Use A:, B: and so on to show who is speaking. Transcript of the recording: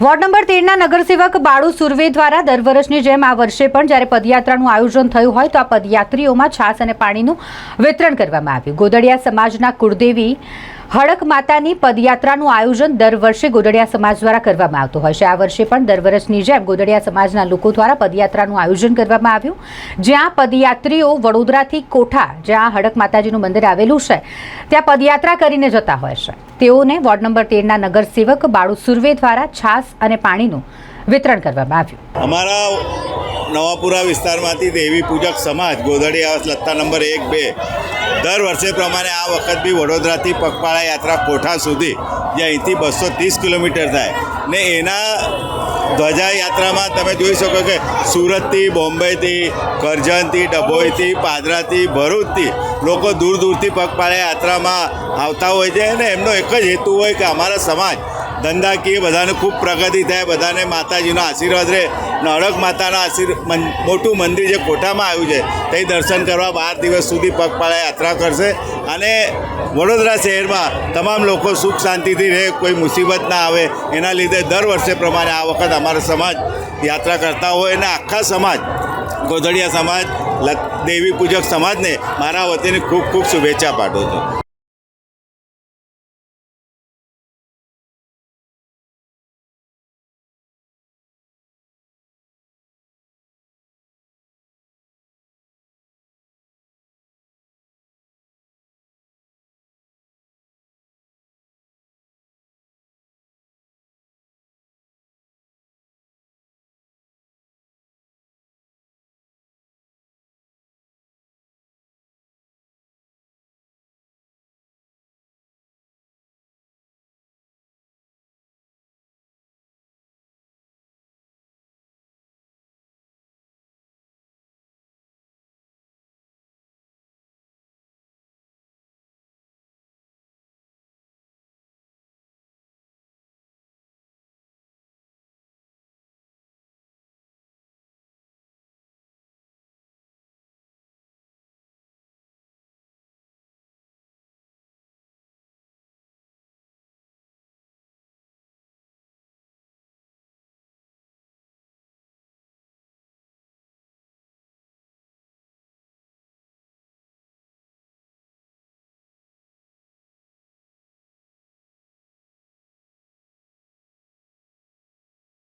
A: Ward number તેરના નગરસેવક Balu Surve દ્વારા દર વર્ષની જેમ આ વર્ષે પણ જ્યારે પદયાત્રાનું આયોજન થયું હોય તો આ પદયાત્રીઓમાં છાસ અને પાણીનું વિતરણ કરવામાં આવ્યું. ગોદડિયા સમાજના કુળદેવી હડક માતાની પદયાત્રાનું આયોજન દર વર્ષે ગોદડિયા સમાજ દ્વારા કરવામાં આવતું હોય છે. આ વર્ષે પણ દર વર્ષની જેમ ગોદડિયા સમાજના લોકો દ્વારા પદયાત્રાનું આયોજન કરવામાં આવ્યું. જ્યાં પદયાત્રીઓ વડોદરાથી કોઠા, જ્યાં હડક માતાજીનું મંદિર આવેલું છે, ત્યાં પદયાત્રા કરીને જતા હોય છે. તેઓને વોર્ડ નંબર તેરના નગરસેવક બાળુ સુર્વે દ્વારા છાસ અને પાણીનું વિતરણ કરવામાં આવ્યું.
B: અમારા નવાપુરા વિસ્તારમાંથી દેવી પૂજક સમાજ ગોધડી લત્તા નંબર એક બે. દર વર્ષે પ્રમાણે આ વખત બી વડોદરાથી પગપાળા યાત્રા કોઠા સુધી, જે અહીંથી બસો ત્રીસ કિલોમીટર થાય. ને એના ધ્વજા યાત્રામાં તમે જોઈ શકો કે સુરતથી, બોમ્બેથી, કરજણથી, ડભોઈથી, પાદરાથી, ભરૂચથી લોકો દૂર દૂરથી પગપાળા યાત્રામાં આવતા હોય છે. અને એમનો એક જ હેતુ હોય કે અમારા સમાજ ધંધાકીય બધાને ખૂબ પ્રગતિ થાય, બધાને માતાજીનો આશીર્વાદ રહે. નડક માતાના આશીર્વાદ મોટું મંદિર જે કોઠામાં આવ્યું છે તે દર્શન કરવા બાર દિવસ સુધી પગપાળા યાત્રા કરશે. અને વડોદરા શહેરમાં તમામ લોકો સુખ શાંતિથી રહે, કોઈ મુસીબત ના આવે. એના લીધે દર વર્ષે પ્રમાણે આ વખત અમારો સમાજ યાત્રા કરતા હોય અને આખા સમાજ, ગોધડિયા સમાજ દેવી પૂજક સમાજને મારા વતીની ખૂબ ખૂબ શુભેચ્છા પાઠવું છું.